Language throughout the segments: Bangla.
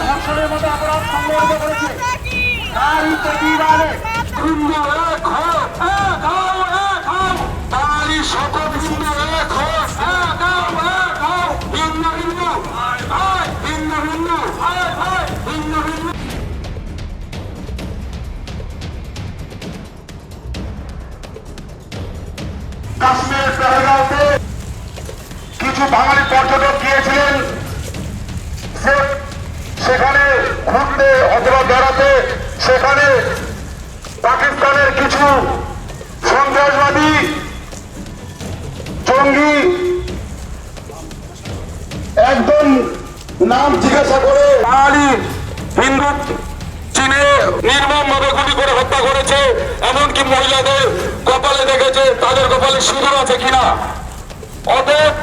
ধর্ষণের মতো অপরাধ সংগঠিত করেছে তারই প্রতিবাদে হিন্দু এক। তারই শপথ হিন্দু এক। হিন্দু হিন্দু কাশ্মীরের পেহেলগাঁওতে কিছু বাঙালি পর্যটক গিয়েছিলেন সেখানে ঘুরতে অথবা বেড়াতে সেখানে পাকিস্তানের কিছু সন্ত্রাসবাদী, জঙ্গি একদম নাম জিজ্ঞাসা করে বাঙালি, হিন্দু, চীনে নির্মমভাবে গুলি করে হত্যা করেছে, এমনকি মহিলাদের কপালে দেখেছে, তাদের কপালে সিঁদুর আছে কিনা। অতএব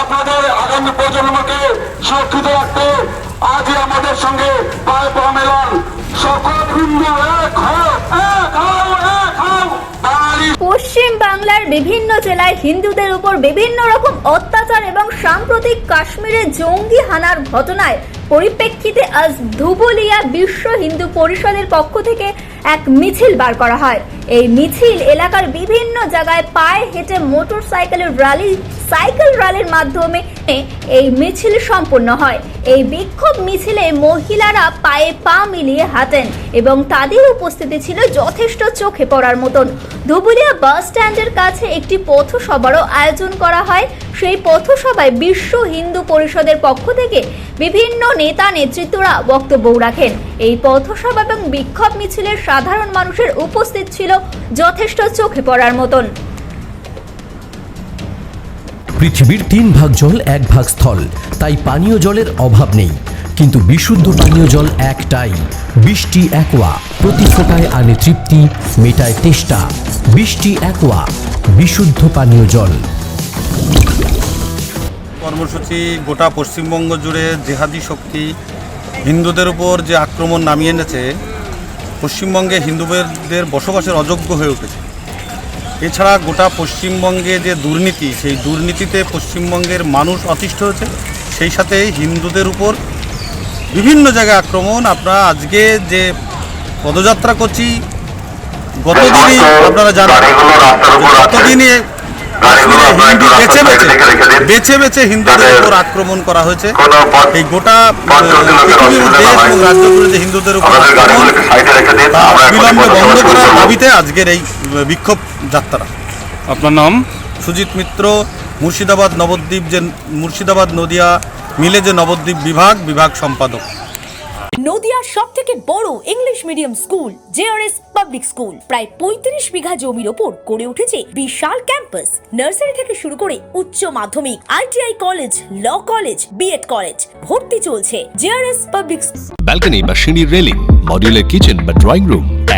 আপনাদের আগামী প্রজন্মকে সুরক্ষিত রাখতে আজই আমাদের সঙ্গে পায়ে মেলান সকল হিন্দু এক পশ্চিম বাংলার বিভিন্ন জেলায় হিন্দুদের উপর বিভিন্ন রকম অত্যাচার এবং সাম্প্রতিক কাশ্মীরে জঙ্গি হানার ঘটনায় পরিপ্রেক্ষিতে আজ ধুবুলিয়া বিশ্ব হিন্দু পরিষদের পক্ষ থেকে এক মিছিল বার করা হয়। এই মিছিল এলাকার বিভিন্ন জায়গায় পায়ে হেঁটে মোটর সাইকেলের র্যালি সাইকেল র্যালির মাধ্যমে এই মিছিল সম্পন্ন হয়। এই বিক্ষোভ মিছিলে মহিলারা পায়ে পা মিলিয়ে হাঁটেন এবং তাদের উপস্থিতি ছিল যথেষ্ট চোখে পড়ার মতন। ধুবুলিয়া বাস স্ট্যান্ডের কাছে একটি পথসভারও আয়োজন করা হয়। সেই পথসভায় বিশ্ব হিন্দু পরিষদের পক্ষ থেকে বিভিন্ন নেতা নেতৃত্বরা বক্তব্য রাখেন। এই পথসভা এবং বিক্ষোভ মিছিলের সাধারণ মানুষের উপস্থিত ছিল যথেষ্ট চোখে পড়ার মতন। পৃথিবীর তিন ভাগ জল এক ভাগ স্থল। তাই পানীয় জলের অভাব নেই। কিন্তু বিশুদ্ধ পানীয় জল একটাই। বৃষ্টি একোয়া। প্রতি ফোটায় আনে তৃপ্তি, মেটায় তেষ্টা। বৃষ্টি একোয়া। বিশুদ্ধ পানীয় জল। কর্মসূচি গোটা পশ্চিমবঙ্গ জুড়ে জেহাদি শক্তি হিন্দুদের উপর যে আক্রমণ নামিয়ে এনেছে, পশ্চিমবঙ্গে হিন্দুদের বসবাসের অযোগ্য হয়ে উঠেছে। এছাড়া গোটা পশ্চিমবঙ্গে যে দুর্নীতি, সেই দুর্নীতিতে পশ্চিমবঙ্গের মানুষ অতিষ্ঠ হয়েছে। সেই সাথে হিন্দুদের উপর বিভিন্ন জায়গায় আক্রমণ। আপনারা আজকে যে পদযাত্রা করছি, গতদিনই আপনারা জানেন গতদিনই হিন্দু বেছে বেছে বেছে বেছে হিন্দুদের উপর আক্রমণ করা হয়েছে। এই গোটা পৃথিবীর দেশ এবং রাজ্য জুড়ে যে হিন্দুদের উপর আক্রমণ তা অবিলম্বে বন্ধ করার দাবিতে আজকের এই বিক্ষোভ যাত্রা আপনার নাম? সুজিত মিত্র মুর্শিদাবাদ নবদ্বীপ যে মুর্শিদাবাদ নদিয়া মিলে যে নবদ্বীপ বিভাগ বিভাগ সম্পাদক। নদিয়ার সব থেকে বড় English medium school JRS public school. প্রায় পঁয়ত্রিশ বিঘা জমির ওপর গড়ে উঠেছে বিশাল ক্যাম্পাস। নার্সারি থেকে শুরু করে উচ্চ মাধ্যমিক ITI college law college BEd college ভর্তি চলছে জেআরএস পাবলিক ব্যালকনি বা সিঁড়ির রেলিং মডিউলার কিচেন বা ড্রয়িং রুম